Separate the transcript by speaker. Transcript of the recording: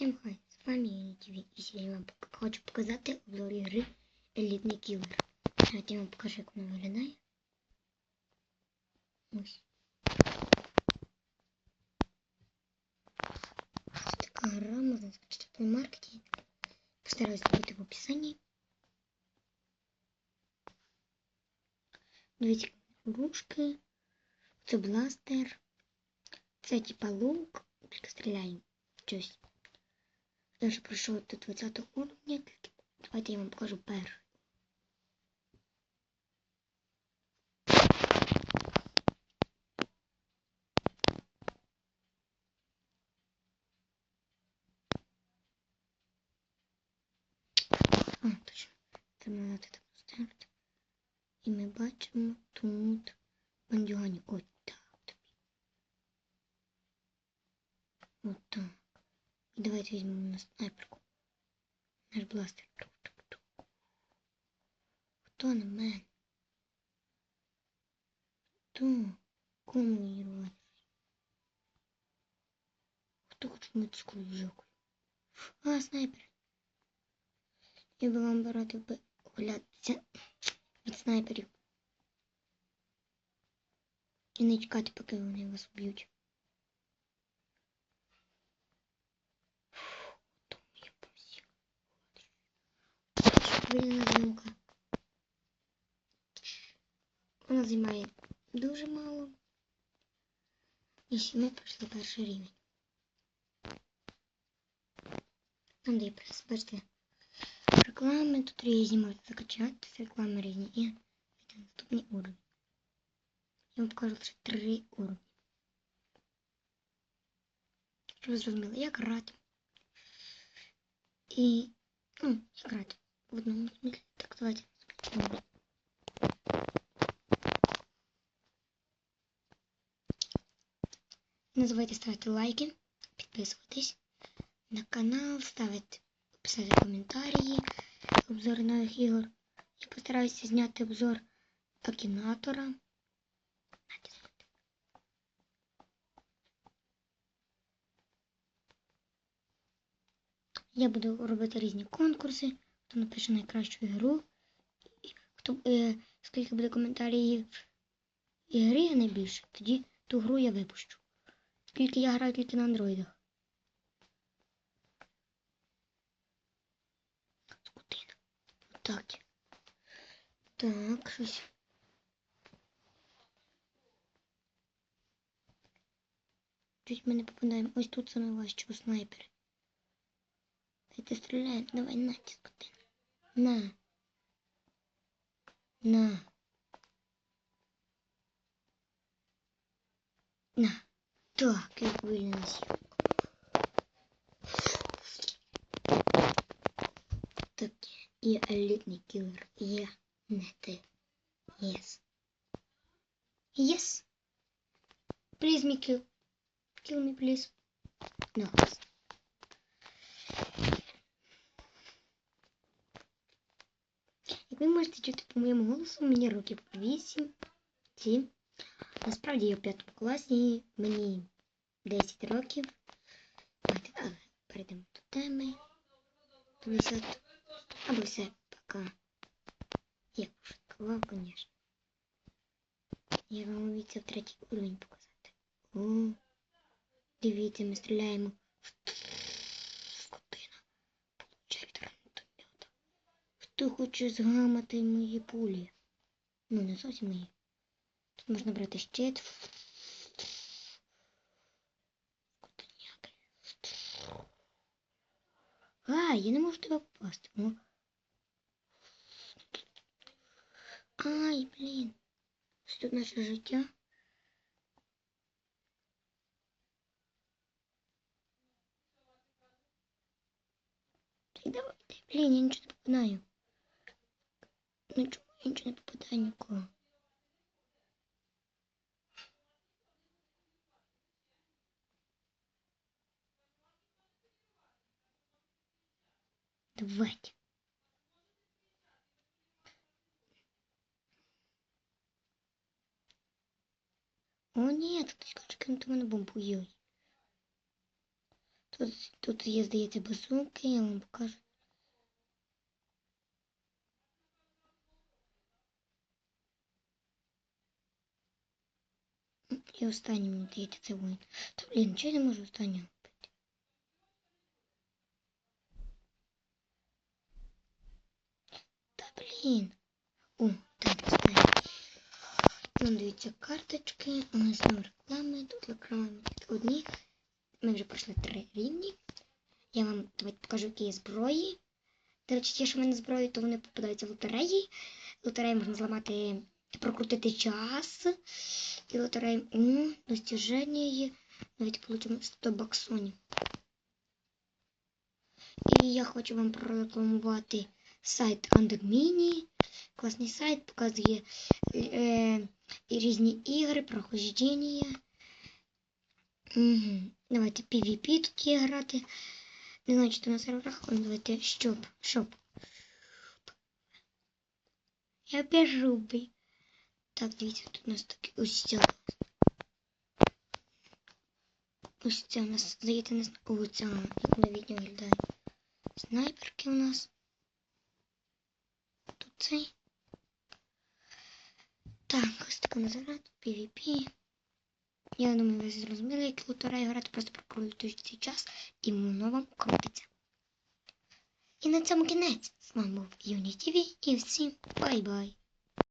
Speaker 1: Всім хай, з вами Юні ТВ. І сьогодні я вам пок- хочу показати обзор ігри Елітний кілер. Давайте я вам покажу, як вона виглядає. Ось. Це така гра, можна скачати в Play Market. Постараюсь зробити в описанні. Дивіться, ручки. Це бластер. Це типа лук. Тільки стріляємо. Щось. Я вже пройшов до 20 уровня. Давайте я вам покажу перший. А, точно. Треба так поставити. І ми бачимо тут бандюгані. Ось так тобі. От так. Давайте візьмемо на снайперку. Наш бластер. Хто на мене? Хто? Кому рвати? Хто хоче мити скружок? А, снайпер. Я би вам порадив би оглядатися від снайперів. І не чекати, поки вони вас уб'ють. Хвилина зйомка. Вона займає дуже мало. І ще ми пройшли перший рівень. Там де я прес, бачите, реклами тут різні, можете закачати з реклами різні і це наступний уровень. Я вам покажу лише три уровні. Щоб ви зрозуміли, як грати. І, ну, як грати. В одному смислі, так давайте. Не забувайте ставити лайки, підписуватись на канал, ставити, писати коментарі, обзори нових ігор. Я постараюся зняти обзор Акінатора. Я буду робити різні конкурси, хто напише найкращу ігру. Хто, е, скільки буде коментарів ігри найбільше, тоді ту гру я випущу. Скільки я граю тільки на андроїдах. Скотина. Так. Так, щось. Чуть ми не попадаємо. Ось тут саме важче у снайпери. Дайте стріляємо. Давай, на, ті скотина. На. На. На. Так, як вильнусь. Так, я елітний кілер. Я не ти. Yes. Yes. Please me kill. Kill me, please. No. Ви можете чути по моєму голосу, мені років 8, 7. Насправді я в п'ятому класі, мені 10 років. Давайте але перейдемо до теми. 50. Або все, пока. Я пошуткував, звісно. Я вам обіцяв третій уровень показати. О, дивіться, ми стріляємо. Хто хоче згамати мої пулі? Ну, не зовсім мої. Тут можна брати щит. А, я не можу тебе попасти. О. Ай, блін. Ось тут наше життя. Та й давайте. Блін, я нічого не попадаю. Ну чому я не попадаю нікого? Давайте. О, нет, хтось хоче кинути мене бомбу. Йой. Тут, тут є, здається, базуки, я вам покажу. І останній мені здається, це воїн. Та блін, чого я не можу останнього вбити? Та блін. О, так, останній. Нам даються карточки, у нас знову реклами, тут реклами одні. Ми вже пройшли три рівні. Я вам давайте покажу, які є зброї. До речі, ті, що в мене зброї, то вони попадаються в лотереї. Лотереї можна зламати, прокрутити час. І лотереї у достіження. Навіть получимо 100 баксонів. І я хочу вам прорекламувати сайт Undermini. Класний сайт, показує е, різні ігри, прохождення. Угу. Давайте PvP тут є грати. Не знаю, чи то на серверах, але давайте щоб, щоб. Я безжубий. Так, дивіться, тут у нас такі ось ця. У нас, здається, не О, ця, як новітньо виглядає. Снайперки у нас. Тут цей. Так, ось така назад, PvP. Я думаю, ви зрозуміли, як лотерею грати, просто прокрутуєте цей час і воно вам крутиться. І на цьому кінець. З вами був ТВ і всім бай-бай.